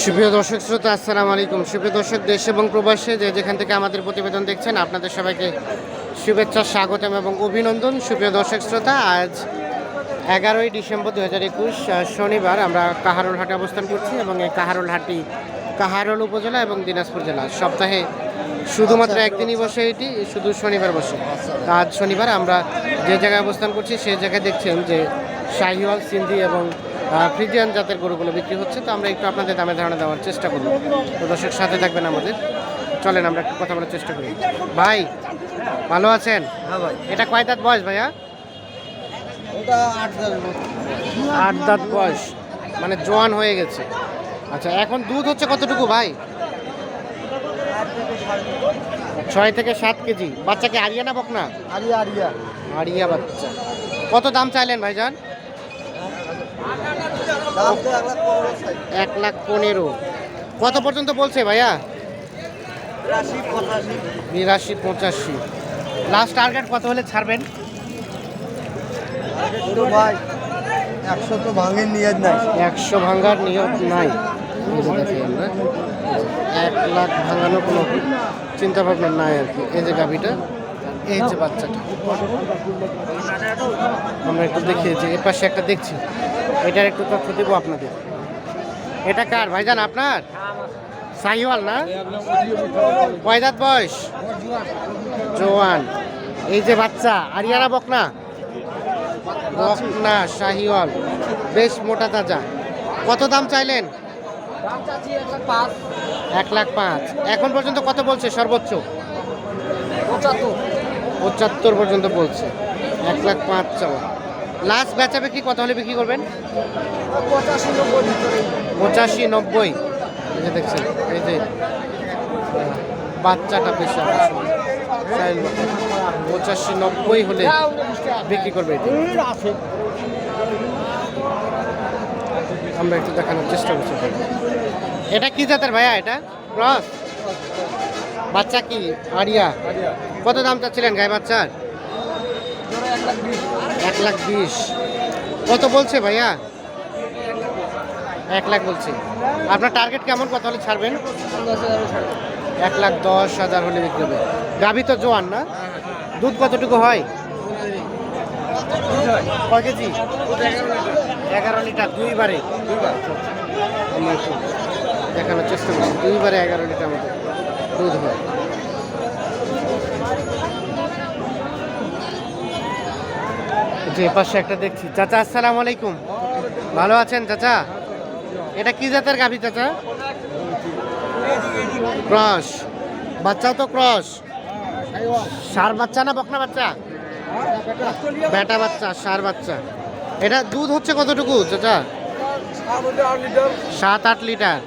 সুপ্রিয় দর্শক শ্রোতা আসসালামু আলাইকুম। সুপ্রিয় দর্শক দেশ এবং প্রবাসে যে যেখান থেকে আমাদের প্রতিবেদন দেখছেন আপনাদের সবাইকে শুভেচ্ছা স্বাগতম এবং অভিনন্দন। সুপ্রিয় দর্শক শ্রোতা আজ এগারোই ডিসেম্বর দু হাজার একুশ শনিবার আমরা কাহারোল হাটে অবস্থান করছি এবং এই কাহারোল হাটটি কাহারোল উপজেলা এবং দিনাজপুর জেলা। সপ্তাহে শুধুমাত্র একদিনই বসে এটি শুধু শনিবার বসে। আজ শনিবার আমরা যে জায়গায় অবস্থান করছি সেই জায়গায় দেখছেন যে শাহিওয়াল সিন্ধি এবং ফ্রিজিয়ান জাতের গরুগুলো বিক্রি হচ্ছে তো আমরা একটু আপনাদের দামে ধারণা দেওয়ার চেষ্টা করব। তো দর্শক সাথে থাকবেন আমাদের। চলেন আমরা একটু কথা বলার চেষ্টা করি। ভাই ভালো আছেন? হ্যাঁ ভাই। এটা কয় দাঁত বয়স ভাইয়া? আট দাঁত বয়স। মানে জোয়ান হয়ে গেছে। আচ্ছা এখন দুধ হচ্ছে কতটুকু ভাই? ছয় থেকে সাত কেজি। বাচ্চাকে আরিয়া না বকনা? Area area. আরিয়া বাচ্চা। কত দাম চাইলেন ভাইজান? এক লাখ পনেরো। কত পর্যন্ত বলছে ভাইয়া? বিরাশি পঁচাশি। লাস্ট টার্গেট কত হলে ছাড়বেন? ভাই একশো তো ভাঙের নিয়ে নাই একশো ভাঙার নিয়ত নাই। এক লাখ ভাঙানোর কোনো চিন্তা ভাবনা নাই আর কি। এই যে গাভিটা, এই যে বাচ্চাটা। আমরা একটু দেখি যে এর পাশে একটা দেখছি। এটার একটু তথ্য দেবো আপনাদের। এটা কার? ভাইজান আপনার? সাহিওয়াল না? কয় দাঁত বয়স? জোয়ান। এই যে বাচ্চা আরিয়ানা বকনা? বকনা শাহিওয়াল বেশ মোটা তাজা। কত দাম চাইলেন? এক লাখ পাঁচ। এখন পর্যন্ত কত বলছে সর্বোচ্চ? পঁচাত্তর পর্যন্ত বলছে। এক লাখ পাঁচ চাওয়া। লাস্ট বেচা বিক্রি কত হলে বিক্রি করবেন? পঁচাশি নব্বই এই যে দেখছেন এই যে বাচ্চাটা বেশি পঁচাশি নব্বই হলে বিক্রি করবে আমরা একটু দেখানোর চেষ্টা করছি। এটা কি জাতের ভাইয়া এটা? ক্রস বাচ্চা কি? আরিয়া কত দাম চাচ্ছিলেন গায়ে বাচ্চার? লাখ বিশ। কত বলছে ভাইয়া? এক লাখ বলছে। আপনার টার্গেট কেমন? কত হলে ছাড়বেন? এক লাখ দশ হাজার হলে বিক্রি হবে। গাভি তো জোয়ান না? দুধ কতটুকু হয়? কয় কেজি? এগারো লিটার, দুইবারে। দেখানোর চেষ্টা করছি। দুইবারে এগারো লিটার মতো দুধ হয়। যে পাশে একটা দেখছি। চাচা আসসালামু আলাইকুম। ভালো আছেন চাচা? এটা কি জাতের গাভি চাচা? ক্রস। বাচ্চাও তো ক্রস। সার বাচ্চা না বকনা বাচ্চা? বেটা বাচ্চা সার বাচ্চা। এটা দুধ হচ্ছে কতটুকু চাচা? সাত আট লিটার।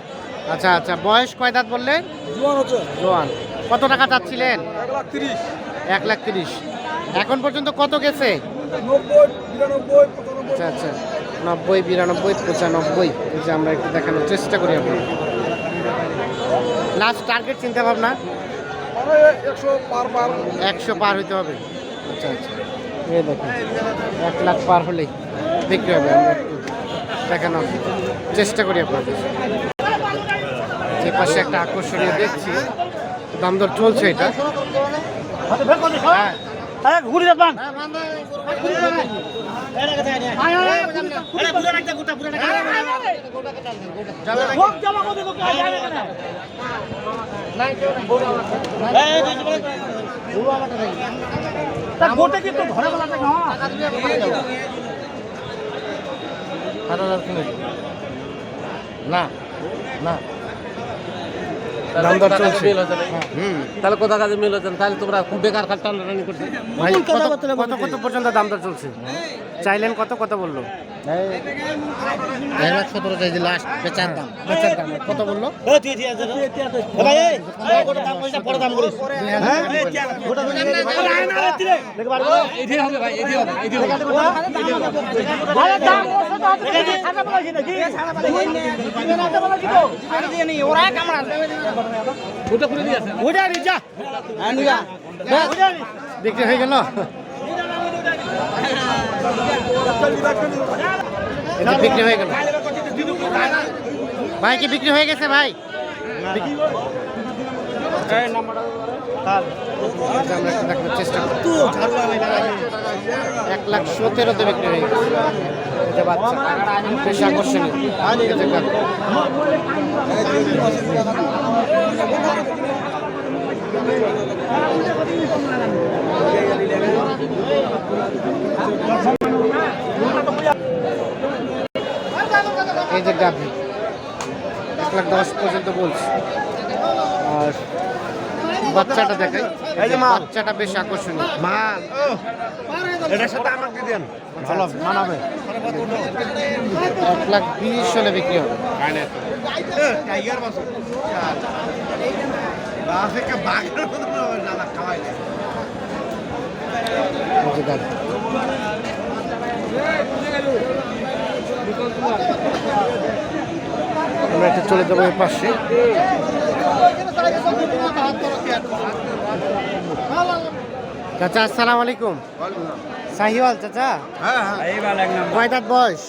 আচ্ছা আচ্ছা। বয়স কয় দাঁত বললেন? জোয়ান কত টাকা চাচ্ছিলেন? এক লাখ তিরিশ। এখন পর্যন্ত কত গেছে? আচ্ছা আচ্ছা। নব্বই বিরানব্বই পঁচানব্বই। এই যে আমরা একটু দেখানোর চেষ্টা করি আপনার লাস্ট টার্গেট চিন্তা ভাবনা? একশো পার পার। একশো পার হইতে হবে। আচ্ছা আচ্ছা। এই দেখুন এক লাখ পার হলেই বিক্রি হবে। আমরা একটু দেখানোর চেষ্টা করি আপনাদের। যে পাশে একটা আকর্ষণীয় দেখছি দাম দর চলছে এটা। হ্যাঁ। ঘুরে যাবেন গোটে কিন্তু ঘরে বলা থাকে সাত হাজার কিনে না। না দাম দর চলছে হুম তাহলে কোথা কাজে মিল হচ্ছেন তাহলে তোমরা খুব বেকার খাট টানাটানি করছে ভাই কত কত কত পর্যন্ত দাম দর চলছে চাইলেন কত কত বলল এক লাখ সতেরো চাইছি লাস্ট বেচার দাম বেচার দাম কত বলল হবে ভাই হবে বিক্রি হয়ে গেল বিক্রি হয়ে গেল ভাই কি বিক্রি হয়ে গেছে ভাই? আচ্ছা, আমরা একটু দেখানোর চেষ্টা করি। এক লাখ সতেরোতে বিক্রি হয়ে গেছে। এই যে বাচ্চা। বেশ আকর্ষণীয়। এই যে গাভী। এই যে গাভী এক লাখ দশ পর্যন্ত বলছি। আর বাচ্চাটা দেখাই। এই যে বাচ্চাটা বেশ আকর্ষণীয়। মা। এটার সাথে আমাকে দেন। ভালো মানাবে। এক লাখ বিশ হলে বিক্রি হবে। টাইগার বাসু বাসে বাঘের মতো জানা খাওয়াই আমরা একটু চলে যাব এর পাশে চাচা আসসালামু আলাইকুম। সাহিওয়াল চাচা? হ্যাঁ হ্যাঁ। কয় দাঁত বয়স?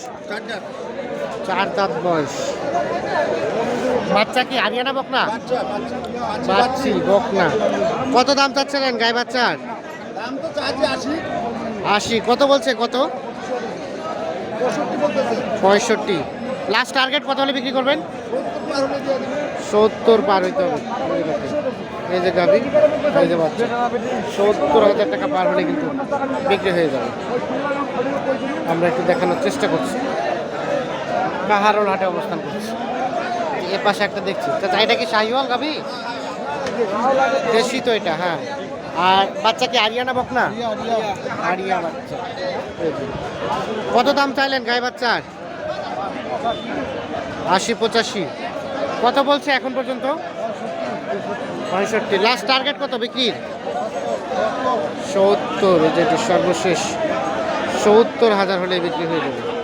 চার দাঁত বয়স। বাচ্চা কি হারিয়ানা বকনা? বাচ্চি বকনা। কত দাম চাচ্ছিলেন গায়ে বাচ্চার? আশি। কত বলছে কত? পঁয়ষট্টি লাস্ট টার্গেট কত হলে বিক্রি করবেন? সত্তর পার হইতে হবে। এই যে গাভি, এই যে বাচ্চা। সত্তর হাজার টাকা পার হলে কিন্তু বিক্রি হয়ে যাবে। আমরা একটু দেখানোর চেষ্টা করছি। কাহারোল হাটে অবস্থান করছি। এ পাশে একটা দেখছি। চাচা, এটা কি শাহিওয়াল গাভি? দেশি তো এটা হ্যাঁ। আর বাচ্চা কি আরিয়ানা বকনা? আরিয়া বাচ্চা। কত দাম চাইলেন গায়ে বাচ্চার? আশি পঁচাশি। কত বলছে এখন পর্যন্ত? পঁয়ষট্টি। লাস্ট টার্গেট কত বিক্রির? সত্তর যেটি সর্বশেষ। সত্তর হাজার হলে বিক্রি হয়ে যাবে।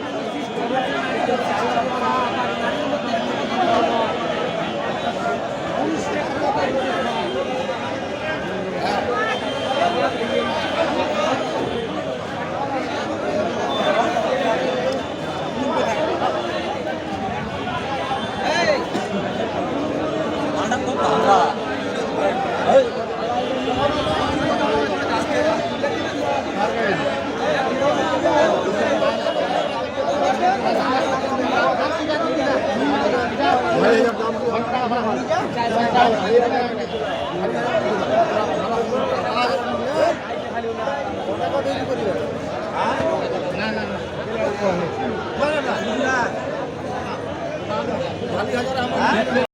না না না।